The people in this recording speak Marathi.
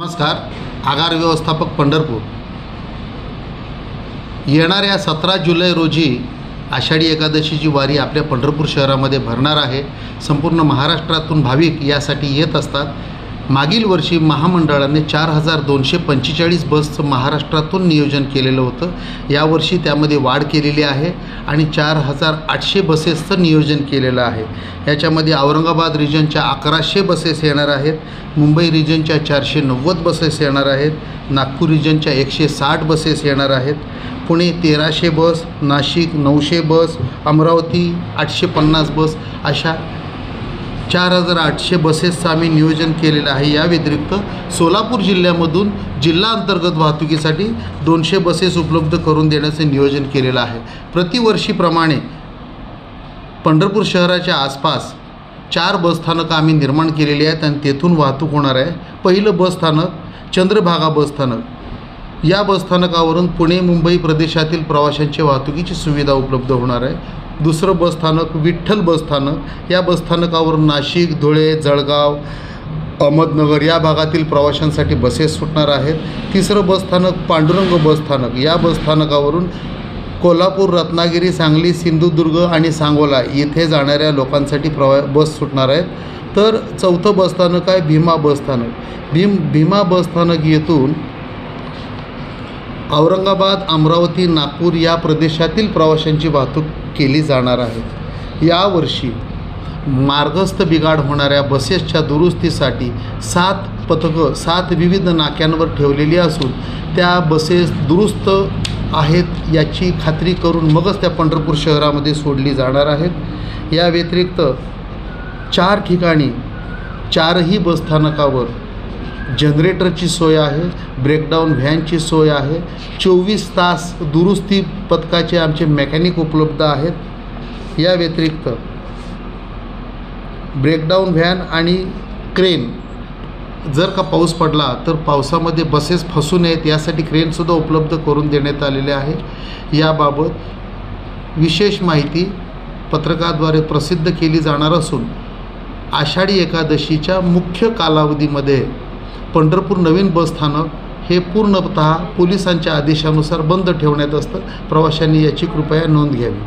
नमस्कार आगार व्यवस्थापक पंढरपूर. येणाऱ्या सतरा जुलै रोजी आषाढी एकादशीची वारी आपल्या पंढरपूर शहरामध्ये भरणार आहे. संपूर्ण महाराष्ट्रातून भाविक यासाठी येत असतात. मागील वर्षी महामंडळाने चार हजार दोनशे पंचेचाळीस बसचं महाराष्ट्रातून नियोजन केलेलं होतं. यावर्षी त्यामध्ये वाढ केलेली आहे आणि चार हजार आठशे बसेसचं नियोजन केलेलं आहे. याच्यामध्ये औरंगाबाद रिजनच्या अकराशे बसेस येणार आहेत मुंबई रिजनच्या चारशे नव्वद बसेस येणार आहेत नागपूर रिजनच्या एकशे साठ बसेस येणार आहेत पुणे तेराशे बस नाशिक नऊशे बस अमरावती आठशे पन्नास बस अशा चार हजार आठशे बसेसचं आम्ही नियोजन केलेलं आहे. या व्यतिरिक्त सोलापूर जिल्ह्यामधून जिल्हा अंतर्गत वाहतुकीसाठी दोनशे बसेस उपलब्ध करून देण्याचं नियोजन केलेलं आहे. प्रतिवर्षीप्रमाणे पंढरपूर शहराच्या आसपास चार बसस्थानकं आम्ही निर्माण केलेली आहेत आणि तेथून वाहतूक होणार आहे. पहिलं बसस्थानक चंद्रभागा बसस्थानक या बसस्थानकावरून पुणे मुंबई प्रदेशातील प्रवाशांची वाहतुकीची सुविधा उपलब्ध होणार आहे. दुसरं बसस्थानक विठ्ठल बसस्थानक या बसस्थानकावर नाशिक धुळे जळगाव अहमदनगर या भागातील प्रवाशांसाठी बसेस सुटणार आहेत. तिसरं बसस्थानक पांडुरंग बसस्थानक या बसस्थानकावरून कोल्हापूर रत्नागिरी सांगली सिंधुदुर्ग आणि सांगोला येथे जाणाऱ्या लोकांसाठी प्रवा बस सुटणार आहेत. तर चौथं बसस्थानक आहे भीमा बसस्थानक भीम भीमा बसस्थानक येथून औरंगाबाद अमरावती नागपूर या प्रदेशातील प्रवाशांची वाहतूक केली जाणार आहे. यावर्षी मार्गस्थ बिघाड होणाऱ्या बसेसच्या दुरुस्तीसाठी सात पथकं सात विविध नाक्यांवर ठेवलेली असून त्या बसेस दुरुस्त आहेत याची खात्री करून मगच त्या पंढरपूर शहरामध्ये सोडली जाणार आहेत. या व्यतिरिक्त चार ठिकाणी चारही बसस्थानकावर जनरेटरची सोय आहे ब्रेकडाऊन व्हॅनची सोय आहे चोवीस तास दुरुस्ती पथकाचे आमचे मेकॅनिक उपलब्ध आहेत. या व्यतिरिक्त ब्रेकडाऊन व्हॅन आणि क्रेन जर का पाऊस पडला तर पावसामध्ये बसेस फसू नयेत यासाठी क्रेनसुद्धा उपलब्ध करून देण्यात आलेले आहे. याबाबत विशेष माहिती पत्रकाद्वारे प्रसिद्ध केली जाणार असून आषाढी एकादशीच्या मुख्य कालावधीमध्ये पंढरपूर नवीन बसस्थानक हे पूर्णतः पोलिसांच्या आदेशानुसार बंद ठेवण्यात असतं. प्रवाशांनी याची कृपया नोंद घ्यावी.